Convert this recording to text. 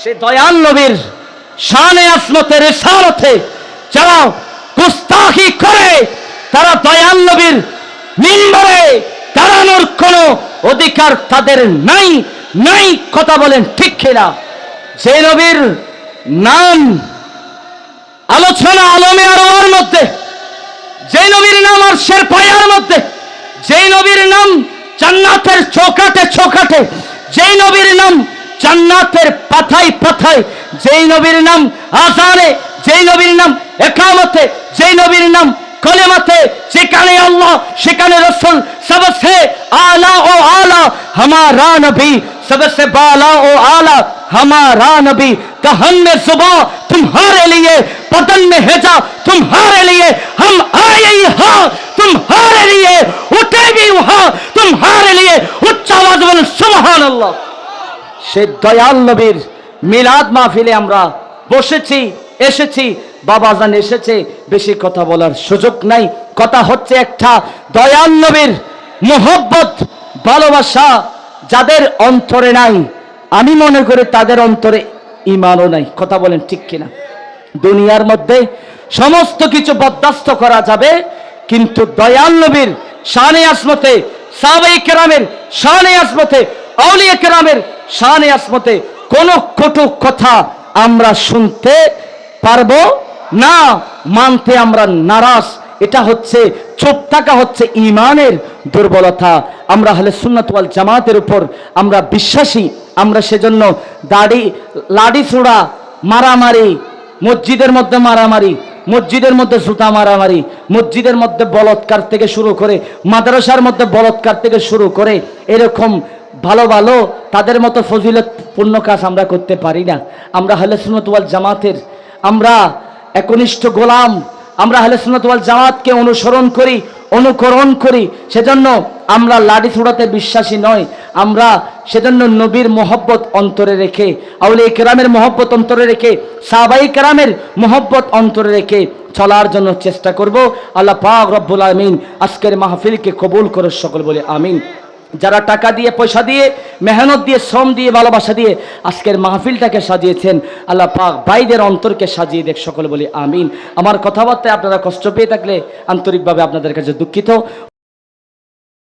সে দয়াল নবীর শানে আসমতের সারথে যারা গুস্তাখি করে, তারা দয়াল নবীর মিম্বরে দাঁড়ানোর কোনো অধিকার তাদের নাই নাই কথা বলেন ঠিক কিনা? যে নবীর নাম আলোচনা আলমে আরোয়ার মধ্যে, যে নবীর নাম আর শের পায়ার মধ্যে যেই নবীর নাম জান্নাতের চৌকাটে চৌকাটে যেই নবীর নাম জান্নাতের পাথায় পাথায় যেই নবীর নাম আজানে যেই নবীর নাম একামতে যেই নবীর নাম কলেমাতে যেখানে আল্লাহ সেখানে রসুল সবসে আলা ও আলা हमारा नबी सबसे बाला ओ आला हमारा नबी कहन में सुबह तुम्हारे लिए बदन में हेजा तुम्हारे लिए हम आए यहाँ तुम्हारे लिए उठे भी वहाँ तुम्हारे लिए उच्च आवाज बोले सुबहान अल्लाह সে দয়াল নবীর মিলাদ মাহফিলে আমরা বসেছি, এসেছি। বাবাজান এসেছে, বেশি কথা বলার সুযোগ নাই। কথা হচ্ছে একটা দয়াল নবীর মোহব্বত, ভালোবাসা যাদের অন্তরে নাই। আমি মনে করি তাদের অন্তরে ইমানও নাই। কথা বলেন ঠিক কিনা? দুনিয়ার মধ্যে সমস্ত কিছু বরদাস্ত করা যাবে, কিন্তু দয়াল নবীর শানে আসমতে সাবেই কেরামের শানে আসমতে আউলিয়া কেরামের শানে আসমতে কোন কটু কথা আমরা শুনতে পারব না, মানতে আমরা নারাজ। এটা হচ্ছে চুপ থাকা হচ্ছে ইমানের দুর্বলতা। আমরা হলে সুন্নাত ওয়াল জামাতের উপর আমরা বিশ্বাসী। আমরা সেজন্য দাড়ি, লাড়ি ছোড়া মারামারি, মসজিদের মধ্যে মারামারি, মসজিদের মধ্যে জুতা মারামারি, মসজিদের মধ্যে বলৎকার থেকে শুরু করে, মাদ্রাসার মধ্যে বলৎকার থেকে শুরু করে, এরকম ভালো ভালো, তাদের মতো ফজিলত পূর্ণ কাজ আমরা করতে পারি না। আমরা হলে সুনতওয়াল জামাতের, আমরা একনিষ্ঠ গোলাম, আমরা হলে সুনতওয়াল জামাতকে অনুসরণ করি, অনুকরণ করি, সেজন্য আমরা লাডি ছোড়াতে বিশ্বাসী নয় আমরা সেজন্য নবীর মোহব্বত অন্তরে রেখে আউলে কেরামের মোহব্বত অন্তরে রেখে সাবাই কেরামের মোহব্বত অন্তরে রেখে চলার জন্য চেষ্টা করব। আল্লাহ পাক রব্বুল আমিন আজকের মাহফিলকে কবুল করে সকল বলে, আমিন। যারা টাকা দিয়ে, পয়সা দিয়ে, মেহনত দিয়ে, শ্রম দিয়ে, ভালোবাসা দিয়ে আজকের মাহফিলটাকে সাজিয়েছেন, আল্লাহ পাক ভাইদের অন্তরকে সাজিয়ে দেখ সকলে বলি, আমিন। আমার কথাবার্তায় আপনারা কষ্ট পেয়ে থাকলে আন্তরিকভাবে আপনাদের কাছে দুঃখিত।